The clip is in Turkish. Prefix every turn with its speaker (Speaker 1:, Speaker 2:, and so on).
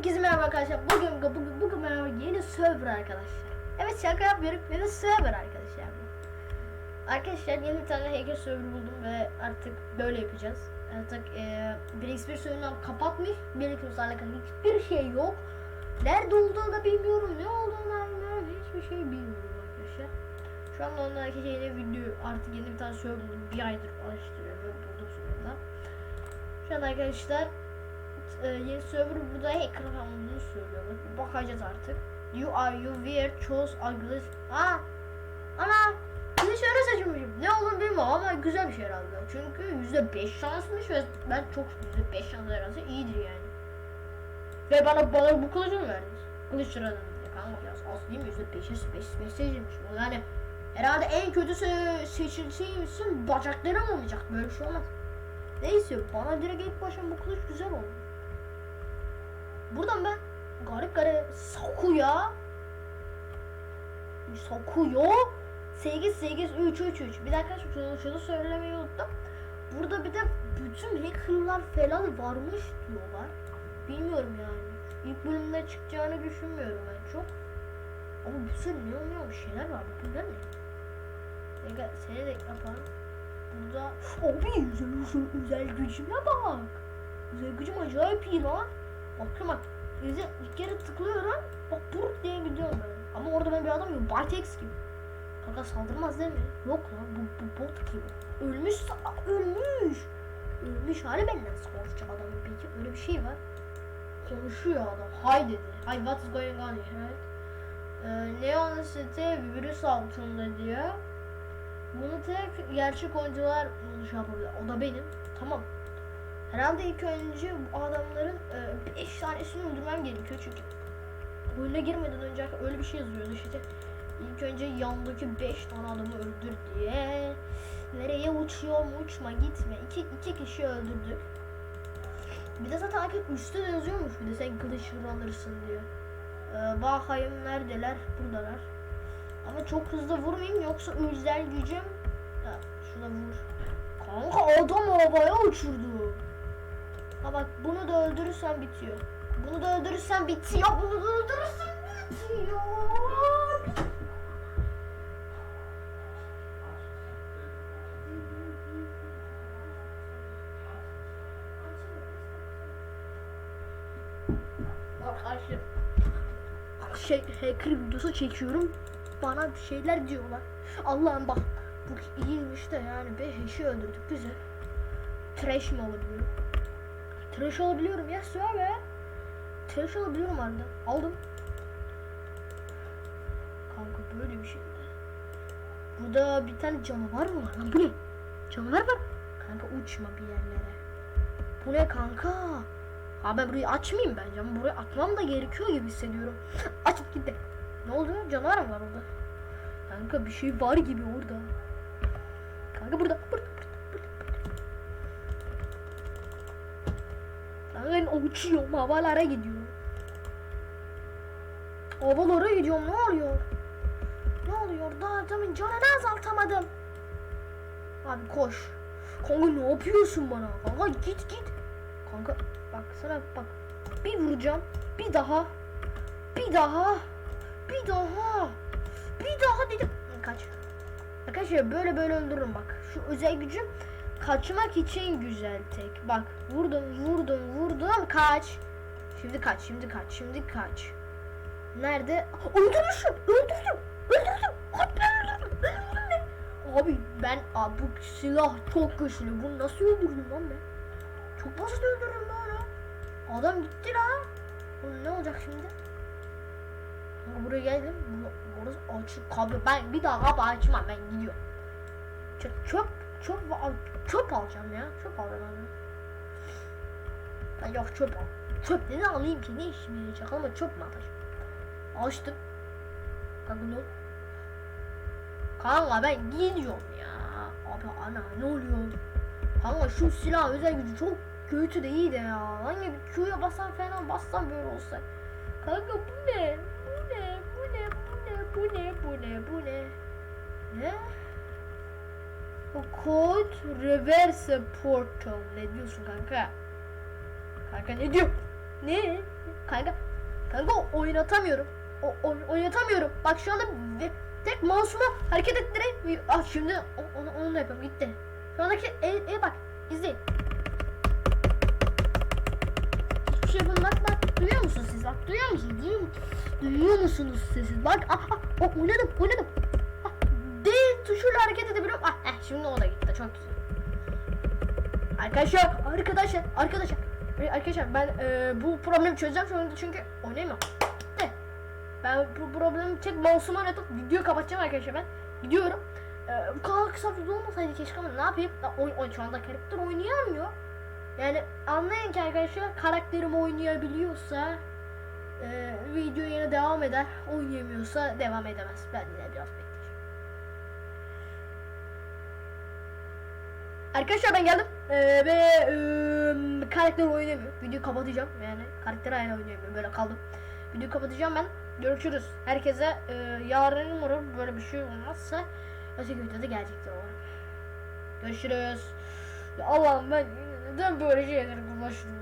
Speaker 1: Herkese merhaba arkadaşlar. Bugün bugün bugün merhaba yeni server arkadaşlar. Evet şaka yapmıyorum. Yeni server arkadaşlar. Arkadaşlar yeni bir tane hacker server buldum ve artık böyle yapacağız. Artık e, bir X1 serverını kapatmış. Bir X'le alakalı hiçbir şey yok. Nerede olduğunu da bilmiyorum. Ne olduğunu da bilmiyorum. Hiçbir şey bilmiyorum arkadaşlar. Şu anda herkese yeni video artık yeni bir tane server buldum. Bir aydır araştırıyorum buldum sonunda. Şu an arkadaşlar e, yeni server burada hacker olduğunu söylüyor. Bak, bakacağız artık. You are you weird chose ugly. Aa! Ana! Bir şöyle seçmişim. Ne olduğunu bilmiyorum ama güzel bir şey herhalde. Çünkü yüzde beş şansmış ve ben çok yüzde beş şans herhalde iyidir yani. Ve bana bana bu kılıcı mı verdiniz? Kılıç sıradan kanka ya az değil mi? Yüzde beşe beş mesajıymış. Bu yani herhalde en kötüsü seçilseymişsin bacaklarım olmayacak. Böyle bir şey olmaz. Neyse bana direkt ilk baştan bu kılıç güzel oldu. Buradan ben garip garip Sakuya Sakuya 8 8 3 3 3 Bir dakika şunu, şunu söylemeyi unuttum. Burada bir de bütün hackerlar falan varmış diyorlar. Bilmiyorum yani. İlk bölümde çıkacağını düşünmüyorum ben çok. Ama bir sürü ne olmuyor bir şeyler var. Bunlar ne? Kanka seni de yapalım. Burada abi özel, özel gücüme bak. Özel gücüm acayip iyi lan. Bakın bak. Bize bir kere tıklıyorum. Bak bur diye gidiyorum ben. Ama orada ben bir adam yok. Bartex gibi. Kanka saldırmaz değil mi? Yok lan bu, bu bot gibi. Ölmüş ölmüş. Ölmüş hali benden konuşacak adam peki öyle bir şey var. Konuşuyor adam. Hay dedi. Hay what is going on here? Evet. Ee, Neon City virüs altında diyor. Bunu tek gerçek oyuncular şey yapabilir. O da benim. Tamam. Herhalde ilk önce bu adamların 5 tanesini öldürmem gerekiyor çünkü oyuna girmeden önce öyle bir şey yazıyordu işte. İlk önce yandaki 5 tane adamı öldür diye. Nereye uçuyor uçma gitme. İki, iki kişi öldürdük. Bir de zaten arkadaş üstte de yazıyormuş bir de sen kılıç alırsın diyor. Ee, bakayım neredeler? Buradalar. Ama çok hızlı vurmayayım yoksa özel gücüm ya şuna vur. Kanka adam havaya uçurdu. Ha bak bunu da öldürürsen bitiyor. Bunu da öldürürsen bitiyor. Bunu da öldürürsen bitiyor. Arkadaşlar şey hacker videosu çekiyorum. Bana bir şeyler diyorlar. Allah'ım bak bu iyiymiş de yani be eşi öldürdük güzel. Trash mi olabiliyorum? Trash olabiliyorum ya söyle. Trash olabiliyorum arada. Aldım. Kanka böyle bir şey. Burada bir tane canavar mı var lan bu ne? Canavar var. Kanka uçma bir yerlere. Bu ne kanka? Ha ben burayı açmayayım bence ama burayı atmam da gerekiyor gibi hissediyorum. Açıp gitti. Ne oldu? Canavar mı var orada? Kanka bir şey var gibi orada. Kanka. Burada. Burada. burada. Ben uçuyorum. Havalara gidiyorum. Havalara gidiyorum. Ne oluyor? Ne oluyor? Daha adamın canını azaltamadım. Abi koş. Kanka ne yapıyorsun bana? Kanka git git. Kanka bak sana bak. Bir vuracağım. Bir daha. Bir daha. Bir daha. Bir daha dedim. Kaç. Arkadaşlar böyle böyle öldürürüm bak. Şu özel gücüm kaçmak için güzel tek. Bak vurdum vurdum vurdum kaç. Şimdi kaç şimdi kaç şimdi kaç. Nerede? Öldürmüşüm öldürdüm öldürdüm. Ben öldürdüm. Öldürdüm ben. Abi ben abi bu silah çok güçlü. Bunu nasıl öldürdüm lan ben? Çok basit öldürdüm ben onu. Adam gitti lan. Oğlum ne olacak şimdi? Buraya geldim. Bu- Burası açık kablo. Ben bir daha kapı açmam. Ben gidiyorum. Çöp çöp çöp çöp alacağım ya. Çöp alacağım ben. Yok çöp al. Çöp ne alayım ki? Ne işime yarayacak ama çöp mü atacağım? Açtım. Kanka? Kanka ben gidiyorum ya. Abi ana ne oluyor? Kanka şu silah özel gücü çok kötü de iyi de ya. Hani bir Q'ya basan falan bassam böyle olsa. Kanka bu ne? Bu ne? Bu ne? Bu ne? Bu ne? Bu ne? Bu ne? Ne? Kod reverse portal. Ne diyorsun kanka? Kanka ne diyor? Ne? kanka kanka oynatamıyorum. O, oy- oynatamıyorum. Bak şu anda tek mouse'umu hareket ettireyim. Ah şimdi o- onu, onu da yapıyorum gitti. Şu andaki el, el bak izleyin. Hiçbir şey yapamam. Bak bak duyuyor musunuz siz? Bak duyuyor musunuz? Duyuyor, duyuyor musunuz siz? Bak ah, ah o, oynadım oynadım. Tuşuyla hareket edebiliyorum. Ah eh, şimdi o da gitti. Çok güzel. Arkadaşlar, arkadaşlar, arkadaşlar. Arkadaşlar ben e, bu problemi çözeceğim anda çünkü oynayamıyorum. Gitti. Ben bu problemi tek mouse'umu oynatıp video kapatacağım arkadaşlar ben. Gidiyorum. Ee, bu kadar kısa video olmasaydı keşke ama ne yapayım? Ya, oy, oy, şu anda karakter oynayamıyor. Yani anlayın ki arkadaşlar karakterim oynayabiliyorsa e, video yine devam eder. Oynayamıyorsa devam edemez. Ben yine biraz bekleyeceğim. Arkadaşlar ben geldim Ee, ve e, karakter oynayamıyor. Videoyu kapatacağım yani karakter hala oynayamıyor böyle kaldım. Videoyu kapatacağım ben. Görüşürüz. Herkese e, yarın umarım böyle bir şey olmazsa öteki videoda gelecektir umarım. Görüşürüz. Allah'ım ben neden böyle konuştum ya.